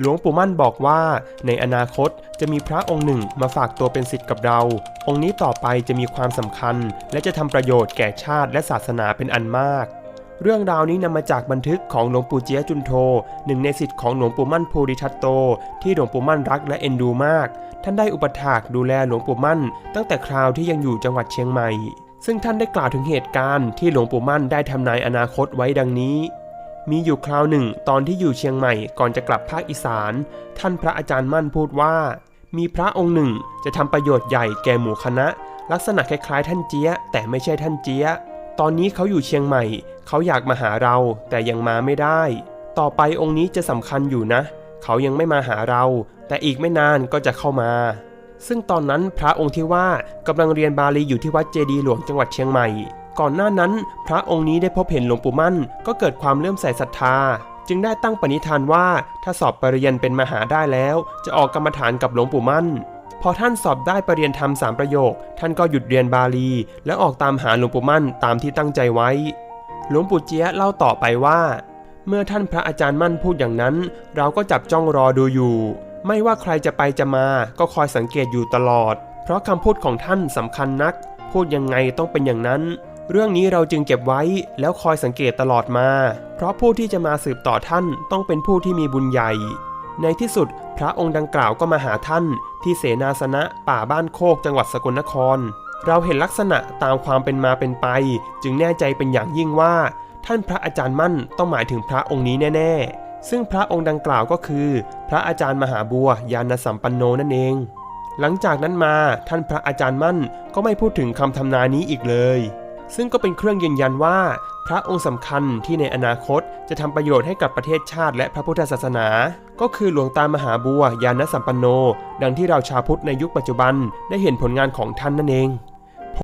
หลวงปู่มั่นบอกว่า ในอนาคตจะมีพระองค์หนึ่งมาฝากตัวเป็นศิษย์กับเรา องค์นี้ต่อไปจะมีความสำคัญ และจะทำประโยชน์แก่ชาติและศาสนาเป็นอันมาก เรื่องราวนี้นำมาจากบันทึกของหลวงปู่เจียจุนโท หนึ่งในศิษย์ของหลวงปู่มั่นภูริทัตโต ที่หลวงปู่มั่นรักและเอ็นดูมาก ท่านได้อุปถากดูแลหลวงปู่มั่น ตั้งแต่คราวที่ยังอยู่จังหวัดเชียงใหม่ ซึ่งท่านได้กล่าวถึงเหตุการณ์ที่หลวงปู่มั่นได้ทำนายอนาคตไว้ดังนี้ มีอยู่คราวหนึ่ง ตอนที่อยู่เชียงใหม่ก่อนจะกลับภาคอีสาน ท่านพระอาจารย์มั่นพูดว่า มีพระองค์หนึ่งจะทำประโยชน์ใหญ่แก่หมู่คณะ ลักษณะคล้ายๆ ท่านเจี๊ยะแต่ไม่ใช่ท่านเจี๊ยะตอนนี้เขาอยู่เชียงใหม่ เขาอยากมาหาเรา แต่ยังมาไม่ได้ ต่อไปองค์นี้จะสำคัญอยู่นะ เขายังไม่มาหาเรา แต่อีกไม่นานก็จะเข้ามา ซึ่งตอนนั้นพระองค์ที่ว่ากำลังเรียนบาลีอยู่ที่วัดเจดีหลวงจังหวัดเชียงใหม่ ก่อนหน้านั้น พระองค์นี้ได้พบเห็นหลวงปู่มั่น ก็เกิดความเลื่อมใสศรัทธา จึงได้ตั้งปณิธานว่าถ้าสอบปริญญาเป็นมหาได้แล้ว จะออกกรรมฐานกับหลวงปู่มั่น พอท่านสอบได้ปรริญญาธรรมสามประโยค ท่านก็หยุดเรียนบาลี และออกตามหาหลวงปู่มั่นตามที่ตั้งใจไว้ หลวงปู่เจี๊ยเล่าต่อไปว่า เมื่อท่านพระอาจารย์มั่นพูดอย่างนั้น เราก็จับจ้องรอดูอยู่ ไม่ว่าใครจะไปจะมาก็คอยสังเกตอยู่ตลอด เพราะคำพูดของท่านสำคัญนักพูดยังไงต้องเป็นอย่างนั้น เรื่องนี้เราจึงเก็บไว้แล้วคอยสังเกตตลอดมา เพราะผู้ที่จะมาสืบต่อท่านต้องเป็นผู้ที่มีบุญใหญ่ ในที่สุดพระองค์ดังกล่าวก็มาหาท่าน ที่เสนาสนะป่าบ้านโคกจังหวัดสกลนคร เราเห็นลักษณะตามความเป็นมาเป็นไป จึงแน่ใจเป็นอย่างยิ่งว่า ท่านพระอาจารย์มั่นต้องหมายถึงพระองค์นี้แน่ ๆ ซึ่งพระองค์ดังกล่าวก็คือ พระอาจารย์มหาบัวยานสัมปันโนนั่นเอง หลังจากนั้นมาท่านพระอาจารย์มั่นก็ไม่พูดถึงคำทำนายนี้อีกเลย ซึ่งก็เป็นเครื่องยืนยันว่า พระองค์สำคัญที่ในอนาคตจะทำประโยชน์ให้กับประเทศชาติและพระพุทธศาสนา ก็คือหลวงตามหาบัวยานสัมปันโน ดังที่เราชาวพุทธในยุคปัจจุบันได้เห็นผลงานของท่านนั่นเอง